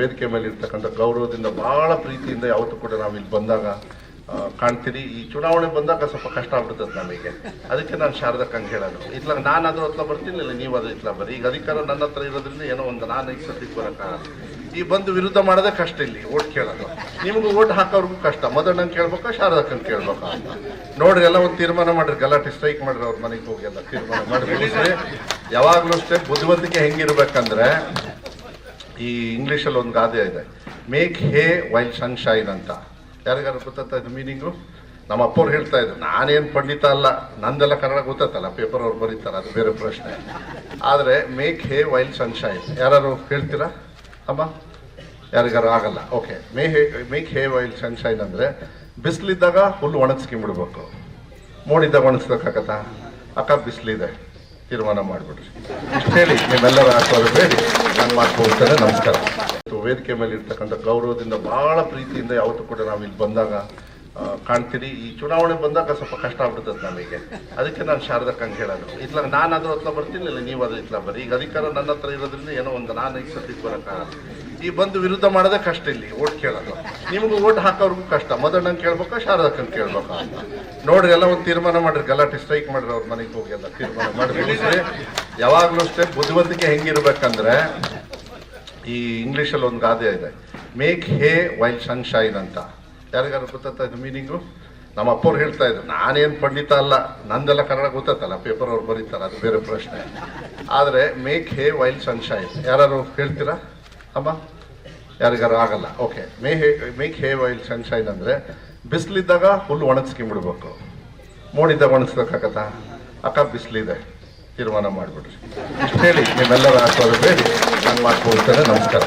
ವೇದಿಕೆ ಮೇಲೆ ಇರ್ತಕ್ಕಂಥ ಗೌರವದಿಂದ ಬಹಳ ಪ್ರೀತಿಯಿಂದ ಯಾವತ್ತೂ ಕೂಡ ನಾವು ಇಲ್ಲಿ ಬಂದಾಗ ಕಾಣ್ತೀರಿ. ಈ ಚುನಾವಣೆ ಬಂದಾಗ ಸ್ವಲ್ಪ ಕಷ್ಟ ಆಗ್ಬಿಡ್ತದೆ ನಮಗೆ. ಅದಕ್ಕೆ ನಾನು ಶಾರದಕ್ಕಂಗೆ ಹೇಳೋದು. ಇಲ್ಲ ನಾನು ಅದ್ರ ಹತ್ರ ಬರ್ತೀನಿ, ಇಲ್ಲ ನೀವು ಅದ್ರ ಇತ್ತಲ ಬರ್ರಿ. ಈಗ ಅಧಿಕಾರ ನನ್ನ ಹತ್ರ ಇರೋದ್ರಿಂದ ಏನೋ ಒಂದು ನಾನು ಈ ಸತಿ ಬರೋಕ್ಕಾಗಲ್ಲ ಈ ಬಂದು ವಿರುದ್ಧ ಮಾಡೋದೇ ಕಷ್ಟ ಇಲ್ಲಿ, ಓಟ್ ಕೇಳೋದು. ನಿಮಗೂ ಓಟ್ ಹಾಕೋರ್ಗೂ ಕಷ್ಟ. ಮದಣ್ಣಂಗೆ ಕೇಳ್ಬೇಕಾ ಶಾರದಕ್ಕಂಗೆ ಕೇಳ್ಬೇಕಾ ನೋಡ್ರಿ, ಎಲ್ಲ ಒಂದು ತೀರ್ಮಾನ ಮಾಡಿರಿ. ಗಲಾಟೆ ಸ್ಟ್ರೈಕ್ ಮಾಡ್ರಿ, ಅವ್ರ ಮನೆಗೆ ಹೋಗಿ ಎಲ್ಲ ತೀರ್ಮಾನ ಮಾಡಿ ಯಾವಾಗಲೂ ಅಷ್ಟೇ ಬುದ್ಧಿವಂತಿಕೆ ಹೆಂಗಿರ್ಬೇಕಂದ್ರೆ ಈ ಇಂಗ್ಲೀಷಲ್ಲಿ ಒಂದು ಗಾದೆ ಇದೆ. ಮೇಕ್ ಹೇ ವೈಲ್ ಸನ್ಶೈನ್ ಅಂತ. ಯಾರಿಗಾರು ಗೊತ್ತಾಗ್ತಾ ಇದು ಮೀನಿಂಗು? ನಮ್ಮ ಅಪ್ಪವ್ರು ಹೇಳ್ತಾ ಇದ್ರು. ನಾನೇನು ಪಂಡಿತ ಅಲ್ಲ, ನಂದೆಲ್ಲ ಕನ್ನಡ ಗೊತ್ತಾಯ್ತಲ್ಲ ಪೇಪರ್ ಅವ್ರು ಬರೀತಾರೆ, ಅದು ಬೇರೆ ಪ್ರಶ್ನೆ. ಆದರೆ ಮೇಕ್ ಹೇ ವೈಲ್ ಸನ್ಶೈನ್ ಯಾರು ಹೇಳ್ತೀರಾ? ಅಮ್ಮ? ಯಾರಿಗಾರು ಆಗಲ್ಲ. Okay may hay make hay while sunshine ಅಂದರೆ, ಬಿಸಿಲಿದ್ದಾಗ ಹುಲ್ಲು ಒಣಗಿಸ್ಕೊಂಬಿಡ್ಬೇಕು. ಮೋಡಿದ್ದಾಗ ಒಣಗಿಸ್ಬೇಕಾಗತ್ತಾ? ಅಕ್ಕ, ಬಿಸಿಲಿದೆ. ತೀರ್ಮಾನ ಮಾಡಿಬಿಡ್ರಿ. ಇಷ್ಟು ಹೇಳಿ ನಿಮ್ಮೆಲ್ಲರ ಹಾಕೋದು ಬೇಡಿ. ಮಾಡ್ಕೊಳ್ತೇನೆ ನಮಸ್ಕಾರ. ವೇದಿಕೆ ಮೇಲೆ ಇರ್ತಕ್ಕಂಥ ಗೌರವದಿಂದ ಬಹಳ ಪ್ರೀತಿಯಿಂದ ಯಾವತ್ತೂ ಕೂಡ ನಾವು ಇಲ್ಲಿ ಬಂದಾಗ ಕಾಣ್ತೀರಿ. ಈ ಚುನಾವಣೆ ಬಂದಾಗ ಸ್ವಲ್ಪ ಕಷ್ಟ ಆಗ್ಬಿಡ್ತದೆ ನಮಗೆ. ಅದಕ್ಕೆ ನಾನು ಶಾರದಕ್ಕಂಗೆ ಹೇಳೋದು. ಇತ್ಲ ನಾನು ಅದ್ರ ಹತ್ರ ಬರ್ತೀನಿ, ಇಲ್ಲ ನೀವು ಅದ್ರ ಇತ್ಲ ಬರ್ರಿ. ಈಗ ಅಧಿಕಾರ ನನ್ನ ಹತ್ರ ಇರೋದ್ರಿಂದ ಏನೋ ಒಂದು ನಾನು ಈ ಸತಿ ಬರೋಕ್ಕಾಗಲ್ಲ ಈ ಬಂದು ವಿರುದ್ಧ ಮಾಡೋದೇ ಕಷ್ಟ ಇಲ್ಲಿ. ಓಟ್ ಕೇಳೋದು. ನಿಮಗೂ ಓಟ್ ಹಾಕೋರ್ಗೂ ಕಷ್ಟ. ಮದಣ್ಣಂಗೆ ಕೇಳ್ಬೇಕಾ, ಶಾರದಕ್ಕಂಗೆ ಕೇಳ್ಬೇಕಾ ಅಂತ. ನೋಡ್ರಿ, ಎಲ್ಲ ಒಂದು ತೀರ್ಮಾನ ಮಾಡಿರಿ. ಗಲಾಟೆ ಸ್ಟ್ರೈಕ್ ಮಾಡ್ರಿ ಅವ್ರ ಮನೆಗೆ ಹೋಗಿ ಎಲ್ಲ ತೀರ್ಮಾನ ಮಾಡಿ ಮುಗಿಸ್ರಿ. ಯಾವಾಗಲೂ ಅಷ್ಟೇ ಬುದ್ಧಿವಂತಿಕೆ ಹೆಂಗಿರ್ಬೇಕಂದ್ರೆ ಈ ಇಂಗ್ಲೀಷಲ್ಲಿ ಒಂದು ಗಾದೆ ಇದೆ. ಮೇಕ್ ಹೇ ವೈಲ್ ಸನ್ಶೈನ್ ಅಂತ. ಯಾರಿಗಾರು ಗೊತ್ತಾ ಮೀನಿಂಗು ನಮ್ಮ ಅಪ್ಪವ್ರು ಹೇಳ್ತಾ ಇದ್ರು, ನಾನೇನು ಪಂಡಿತ ಅಲ್ಲ, ನಂದೆಲ್ಲ ಕನ್ನಡ ಗೊತ್ತಲ್ಲ ಪೇಪರ್ ಅವ್ರು ಬರೀತಾರೆ, ಅದು ಬೇರೆ ಪ್ರಶ್ನೆ. ಆದರೆ ಮೇಕ್ ಹೇ ವೈಲ್ ಸನ್ಶೈನ್ ಯಾರು ಹೇಳ್ತೀರಾ? ಅಮ್ಮ? ಯಾರಿಗಾರು ಆಗಲ್ಲ. Okay may hay make hay while sunshine ಅಂದರೆ, ಬಿಸಿಲಿದ್ದಾಗ ಹುಲ್ಲು ಒಣಗಿಸ್ಕೊಂಬಿಡ್ಬೇಕು ಮೋಡಿದ್ದಾಗ ಒಣಗಿಸ್ಬೇಕಾಗತ್ತಾ ಅಕ್ಕ, ಬಿಸಿಲಿದೆ. ತೀರ್ಮಾನ ಮಾಡಿಬಿಡ್ರಿ. ಇಷ್ಟು ಹೇಳಿ, ನಿಮ್ಮೆಲ್ಲರ ಹಾಕೋದು ಮಾಡ್ಕೊಳ್ತೇನೆ ನಮಸ್ಕಾರ